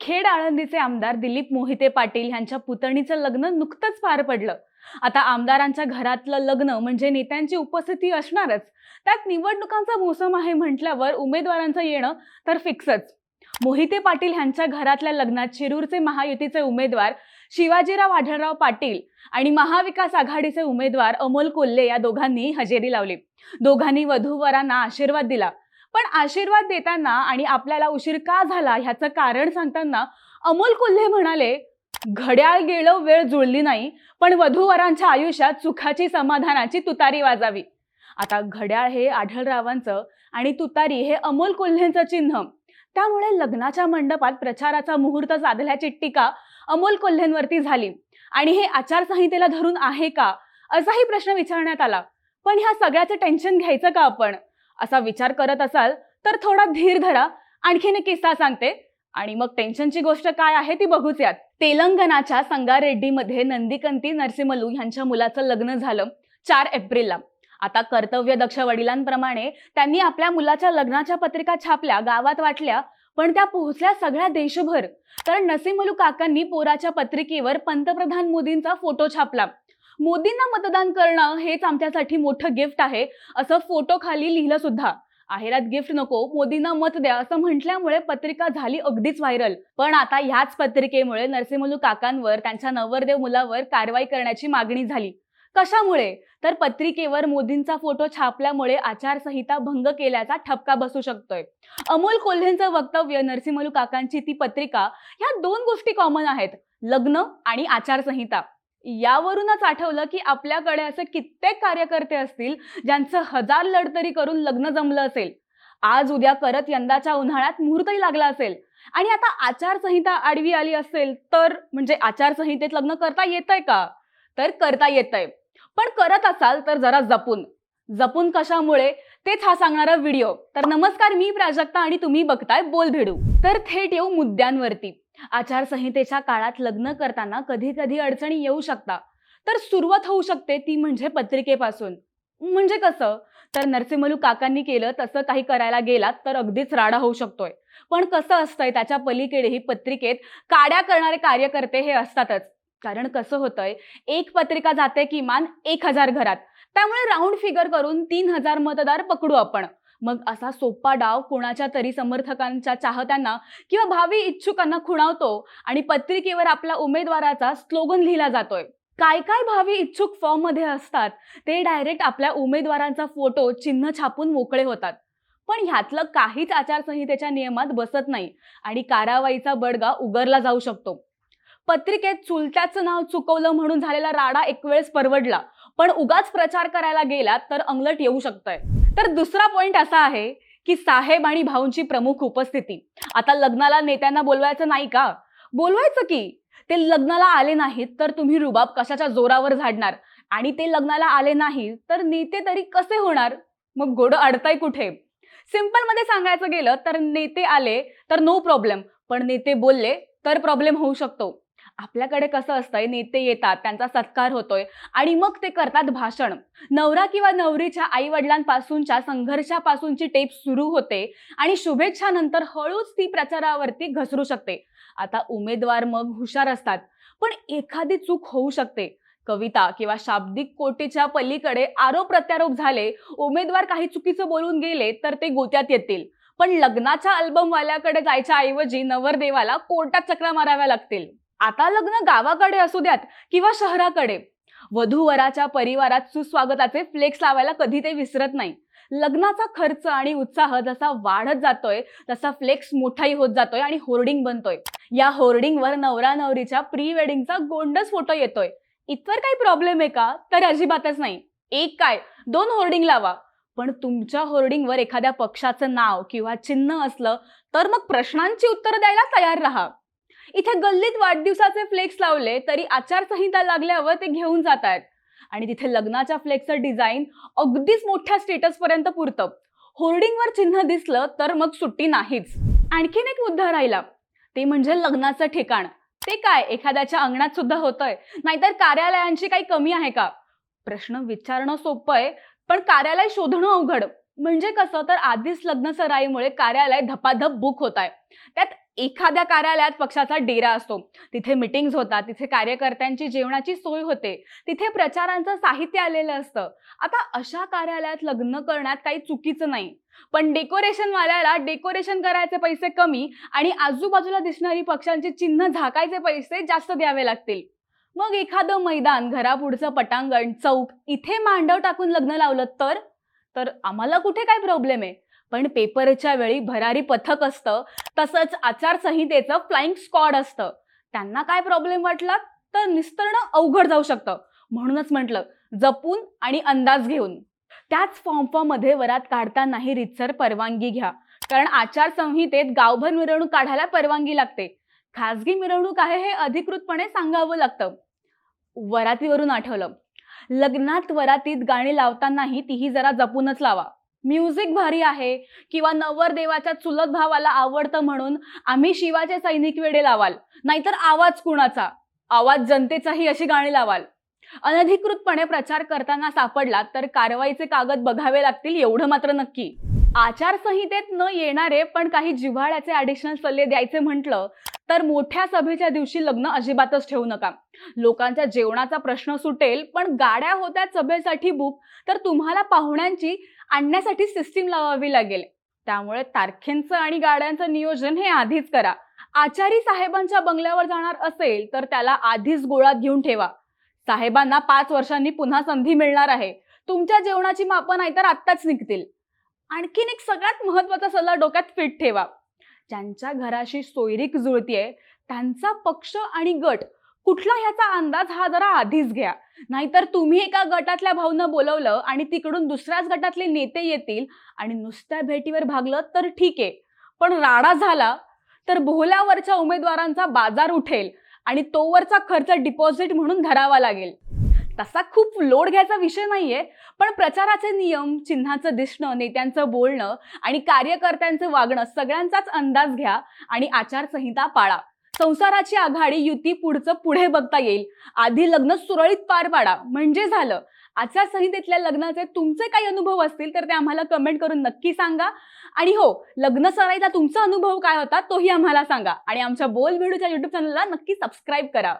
खेड आळंदीचे आमदार दिलीप मोहिते पाटील यांच्या पुतणीचं लग्न नुकतंच पार पडलं. आता आमदारांच्या घरातलं लग्न म्हणजे नेत्यांची उपस्थिती असणारच. त्यात निवडणुकांचा मोसम आहे म्हटल्यावर उमेदवारांचं येणं तर फिक्सच मोहिते पाटील यांच्या घरातल्या लग्नात शिरूरचे महायुतीचे उमेदवार शिवाजीराव आढळराव पाटील आणि महाविकास आघाडीचे उमेदवार अमोल कोल्हे या दोघांनी हजेरी लावली. दोघांनी वधूवरांना आशीर्वाद दिला. पण आशीर्वाद देताना आणि आपल्याला उशीर का झाला ह्याचं कारण सांगताना अमोल कोल्हे म्हणाले घड्याळ गेलं वेळ जुळली नाही पण वधूवरांच्या आयुष्यात सुखाची समाधानाची तुतारी वाजावी. आता घड्याळ हे आढळरावांचं आणि तुतारी हे अमोल कोल्हेंचं चिन्ह. त्यामुळे लग्नाच्या मंडपात प्रचाराचा मुहूर्त साधल्याची टीका अमोल कोल्हेंवरती झाली. आणि हे आचारसंहितेला धरून आहे का? असाही प्रश्न विचारण्यात आला. पण ह्या सगळ्याचं टेन्शन घ्यायचं का आपण? असा विचार करत असाल तर थोडा धीर धरा. आणखीन एक किस्सा सांगते. आणि मग टेन्शनची गोष्ट काय आहे ती बघूच यात. तेलंगणाच्या संगारेड्डीमध्ये नंदिकंती नरसिमलू यांच्या मुलाचं लग्न झालं चार एप्रिलला. आता कर्तव्य दक्ष वडिलांप्रमाणे त्यांनी आपल्या मुलाच्या लग्नाच्या पत्रिका छापल्या गावात वाटल्या पण त्या पोहोचल्या सगळ्या देशभर. तर नसीमलू काकांनी पोराच्या पत्रिकेवर पंतप्रधान मोदींचा फोटो छापला. मोदींना मतदान करणं हेच आमच्यासाठी मोठं गिफ्ट आहे असं फोटो खाली लिहिलं सुद्धा. आहेरात गिफ्ट नको मोदींना मत द्या असं म्हटल्यामुळे पत्रिका झाली अगदीच व्हायरल. पण आता ह्याच पत्रिकेमुळे नरसिंहलू काकांवर त्यांच्या नवरदेव मुलावर कारवाई करण्याची मागणी झाली. कशामुळे? तर पत्रिकेवर मोदींचा फोटो छापल्यामुळे आचारसंहिता भंग केल्याचा ठपका बसू शकतोय. अमोल कोल्हेंचं वक्तव्य नरसिंहलू काकांची ती पत्रिका ह्या दोन गोष्टी कॉमन आहेत. लग्न आणि आचारसंहिता. यावरूनच आठवलं की आपल्याकडे असे कित्येक कार्यकर्ते असतील ज्यांचं हजार लढतरी करून लग्न जमलं असेल. आज उद्या करत यंदाच्या उन्हाळ्यात मुहूर्तही लागला असेल. आणि आता आचारसंहिता आडवी आली असेल तर म्हणजे आचारसंहितेत लग्न करता येतंय का? तर करता येतंय. पण करत असाल तर जरा जपून. जपून कशामुळे? तेच हा सांगणारा व्हिडिओ. तर नमस्कार मी प्राजक्ता आणि तुम्ही बघताय बोल भेडू तर थेट येऊ मुद्द्यांवरती. आचारसंहितेच्या काळात लग्न करताना कधी कधी अडचणी येऊ शकता. तर सुरुवात होऊ शकते ती म्हणजे पत्रिकेपासून. म्हणजे कसं? तर नरसिंहलू काकांनी केलं तसं काही करायला गेलात तर अगदीच राडा होऊ शकतोय. पण कसं असतंय त्याच्या पलीकडे ही पत्रिकेत काड्या करणारे कार्यकर्ते हे असतातच. कारण कसं होतंय एक पत्रिका जाते किमान एक हजार घरात. त्यामुळे राऊंड फिगर करून तीन हजार मतदार पकडू आपण. मग असा सोपा डाव कोणाच्या तरी समर्थकांच्या चाहत्यांना किंवा भावी इच्छुकांना खुणावतो आणि पत्रिकेवर आपल्या उमेदवाराचा स्लोगन लिहिला जातोय. काय काय भावी इच्छुक फॉर्ममध्ये असतात ते डायरेक्ट आपल्या उमेदवारांचा फोटो चिन्ह छापून मोकळे होतात. पण ह्यातलं काहीच आचारसंहितेच्या नियमात बसत नाही आणि कारवाईचा बडगा उगरला जाऊ शकतो. पत्रिकेत चुलत्याचं नाव चुकवलं म्हणून झालेला राडा एक वेळेस परवडला पण उगाच प्रचार करायला गेला तर अंगलट येऊ शकतंय. तर दुसरा पॉइंट असा आहे की साहेब आणि भाऊंची प्रमुख उपस्थिती. आता लग्नाला नेत्यांना बोलवायचं नाही का? बोलवायचं की. ते लग्नाला आले नाहीत तर तुम्ही रुबाब कशाच्या जोरावर झाडणार? आणि ते लग्नाला आले नाही तर नेते तरी कसे होणार? मग गोड अडताय कुठे? सिंपलमध्ये सांगायचं गेलं तर नेते आले तर नो प्रॉब्लेम पण नेते बोलले तर प्रॉब्लेम होऊ शकतो. आपल्याकडे कसं असतंय नेते येतात त्यांचा सत्कार होतोय आणि मग ते करतात भाषण. नवरा किंवा नवरीच्या आई वडिलांपासूनच्या संघर्षापासूनची टेप सुरू होते आणि शुभेच्छानंतर हळूच ती प्रचारावरती घसरू शकते. आता उमेदवार मग हुशार असतात पण एखादी चूक होऊ शकते. कविता किंवा शाब्दिक कोटीच्या पलीकडे आरोप प्रत्यारोप झाले उमेदवार काही चुकीचं बोलून गेले तर ते गोत्यात येतील. पण लग्नाच्या अल्बमवाल्याकडे जायच्या ऐवजी नवरदेवाला कोर्टात चक्रा माराव्या लागतील. आता लग्न गावाकडे असू द्यात किंवा शहराकडे. वधू वराच्या परिवारात सुस्वागताचे फ्लेक्स लावायला कधी ते विसरत नाही. लग्नाचा खर्च आणि उत्साह जसा वाढत जातोय तसा फ्लेक्स मोठाही होत जातोय आणि होर्डिंग बनतोय. या होर्डिंगवर नवरा नवरीच्या प्री वेडिंगचा गोंडस फोटो येतोय. इतर काही प्रॉब्लेम आहे का? तर अजिबातच नाही. एक काय? दोन होर्डिंग लावा. पण तुमच्या होर्डिंगवर एखाद्या पक्षाचं नाव किंवा चिन्ह असलं तर मग प्रश्नांची उत्तरं द्यायला तयार राहा. इथे गल्लीत वाढदिवसाचे फ्लेक्स लावले तरी आचारसंहिता लागल्यावर ते घेऊन जात आहेत आणि तिथे लग्नाच्या फ्लेक्सचं डिझाईन अगदीच मोठ्या स्टेटसपर्यंत पुरतं. होर्डिंगवर चिन्ह दिसलं तर मग सुट्टी नाहीच. आणखीन एक मुद्दा राहिला. ते म्हणजे लग्नाचं ठिकाण. ते काय? एखाद्याच्या अंगणात सुद्धा होतंय. नाहीतर कार्यालयांची काही कमी आहे का? प्रश्न विचारणं सोपं आहे पण कार्यालय शोधणं अवघड. म्हणजे कसं? तर आधीच लग्न सराईमुळे कार्यालय धपाधप बुक होत आहे. त्यात एखाद्या कार्यालयात पक्षाचा डेरा असतो. तिथे मिटिंग्स होतात तिथे कार्यकर्त्यांची जेवणाची सोय होते. तिथे प्रचारांचं साहित्य आलेलं असतं. आता अशा कार्यालयात लग्न करण्यात काही चुकीचं नाही. पण डेकोरेशन वाल्याला डेकोरेशन करायचे पैसे कमी आणि आजूबाजूला दिसणारी पक्षांची चिन्ह झाकायचे पैसे जास्त द्यावे लागतील. मग एखादं मैदान घरापुढचं पटांगण चौक इथे मांडव टाकून लग्न लावलं तर? तर आम्हाला कुठे काय प्रॉब्लेम आहे? पण पेपरच्या वेळी भरारी पथक असतं तसंच आचारसंहितेचं फ्लाइंग स्क्वॉड असतं. त्यांना काय प्रॉब्लेम वाटला? तर निस्तरणं अवघड जाऊ शकतं. म्हणूनच म्हटलं जपून आणि अंदाज घेऊन. त्याच फॉर्म फॉर्ममध्ये वरात काढतानाही रितसर परवानगी घ्या. कारण आचारसंहितेत गावभर मिरवणूक काढायला परवानगी लागते. खासगी मिरवणूक आहे हे अधिकृतपणे सांगावं लागतं. वरातीवरून आठवलं. लग्नात वरातीत गाणी लावतानाही तीही जरा जपूनच लावा. म्युझिक भारी आहे किंवा नवरदेवाच्या चुलत भावाला आवडतं म्हणून आम्ही शिवाचे सैनिक वेडे लावाल. नाहीतर आवाज कुणाचा? आवाज जनतेचाही अशी गाणी लावाल. अनधिकृतपणे प्रचार करताना सापडला तर कारवाईचे कागद बघावे लागतील एवढं मात्र नक्की. आचारसंहितेत न येणारे पण काही जिव्हाळ्याचे ॲडिशनल सल्ले द्यायचे म्हटलं तर मोठ्या सभेच्या दिवशी लग्न अजिबातच ठेवू नका. लोकांच्या जेवणाचा प्रश्न सुटेल पण गाड्या होत्या सभेसाठी बुक तर तुम्हाला पाहुण्यांची आणण्यासाठी सिस्टीम लावावी लागेल. त्यामुळे तारखेंचं आणि गाड्यांचं नियोजन हे आधीच करा. आचारी साहेबांच्या बंगल्यावर जाणार असेल तर त्याला आधीच गोळात घेऊन ठेवा. साहेबांना पाच वर्षांनी पुन्हा संधी मिळणार आहे. तुमच्या जेवणाची मापं नाही तर आत्ताच निघतील. आणखीन एक सगळ्यात महत्त्वाचा सल्ला डोक्यात फिट ठेवा. ज्यांच्या घराशी सोयरीक जुळतीये त्यांचा पक्ष आणि गट कुठला ह्याचा अंदाज हा जरा आधीच घ्या. नाहीतर तुम्ही एका गटातल्या भाऊनं बोलवलं आणि तिकडून दुसऱ्याच गटातले नेते येतील आणि नुसत्या भेटीवर भागलं तर ठीक आहे. पण राडा झाला तर भोल्यावरच्या उमेदवारांचा बाजार उठेल आणि तोवरचा खर्च डिपॉझिट म्हणून धरावा लागेल. तसा खूप लोड घ्यायचा विषय नाहीये पण प्रचाराचे नियम चिन्हाचं दिसणं नेत्यांचं बोलणं आणि कार्यकर्त्यांचं वागणं सगळ्यांचाच अंदाज घ्या आणि आचारसंहिता पाळा. संसाराची आघाडी युती पुढचं पुढे बघता येईल. आधी लग्न सुरळीत पार पाडा. म्हणजे झालं. आचारसंहितेतल्या लग्नाचे तुमचे काही अनुभव असतील तर ते आम्हाला कमेंट करून नक्की सांगा. आणि हो लग्न सराईचा तुमचा अनुभव काय होता तोही आम्हाला सांगा. आणि आमच्या बोल व्हिडिओच्या युट्यूब चॅनलला नक्की सबस्क्राईब करा.